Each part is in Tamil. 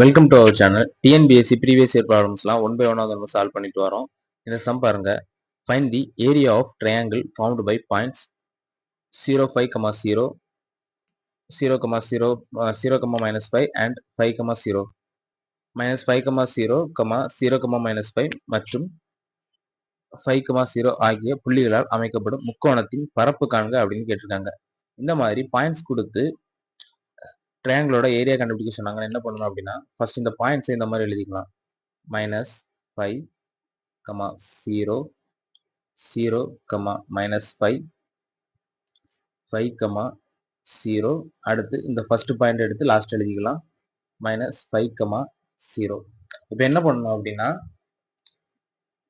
Welcome to our channel TNPSC previous year ப்ராப்ளம்ஸ்லாம் one by ஒன்னாக நம்ம சால்வ் பண்ணிட்டு வரோம். இந்த சம் பாருங்க. Find the area of triangle found by points zero five comma zero zero comma zero zero comma minus five and five comma zero minus five comma zero comma zero comma minus five மற்றும் ஃபைவ் கமா ஜீரோ ஆகிய புள்ளிகளால் அமைக்கப்படும் முக்கோணத்தின் பரப்பு காண்க அப்படின்னு கேட்டிருக்காங்க. இந்த மாதிரி பாயிண்ட்ஸ் கொடுத்து ட்ரையாங்கிளோட ஏரியா கண்டுபிடிக்க சொன்னாங்க. என்ன பண்ணணும் அப்படின்னா ஃபர்ஸ்ட் இந்த பாயிண்ட்ஸ் இந்த மாதிரி எழுதிக்கலாம். Minus five comma zero zero comma minus five five comma zero அடுத்து இந்த ஃபர்ஸ்ட் பாயிண்ட் எடுத்து லாஸ்ட் எழுதிக்கலாம். மைனஸ் ஃபைவ் கமா ஜீரோ இப்போ என்ன பண்ணணும் அப்படின்னா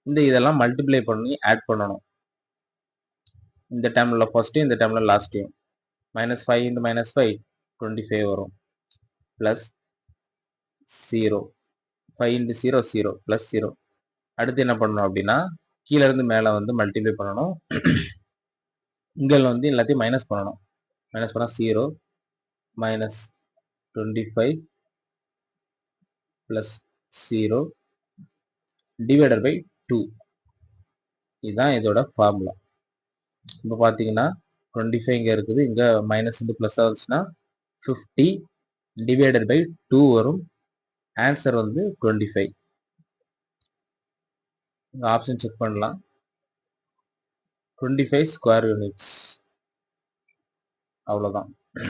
இந்த இதெல்லாம் மல்டிப்ளை பண்ணி ஆட் பண்ணணும். இந்த டைமில் ஃபர்ஸ்ட்டையும் இந்த டைமில் லாஸ்ட்டையும் minus five into minus five twenty five வரும். Plus zero five into zero zero plus zero அடுத்து என்ன பண்ணணும் அப்படின்னா கீழே இருந்து மேலே வந்து மல்டிப்ளை பண்ணணும். இங்கே வந்து எல்லாத்தையும் மைனஸ் பண்ணணும். மைனஸ் பண்ணால் zero minus twenty five plus zero divided by two இதுதான் இதோட ஃபார்முலா இப்போ பார்த்தீங்கன்னா டுவெண்ட்டி ஃபைவ் இங்கே இருக்குது. இங்கே மைனஸ் வந்து ப்ளஸ் ஆகுச்சுன்னா ஃபிஃப்டி டிவைடட் பை டூ வரும். ஆன்சர் வந்து டுவெண்ட்டி ஃபைவ் ஆப்ஷன் செக் பண்ணலாம். டுவெண்ட்டி ஃபைவ் ஸ்கொயர் யூனிட்ஸ் அவ்வளோதான்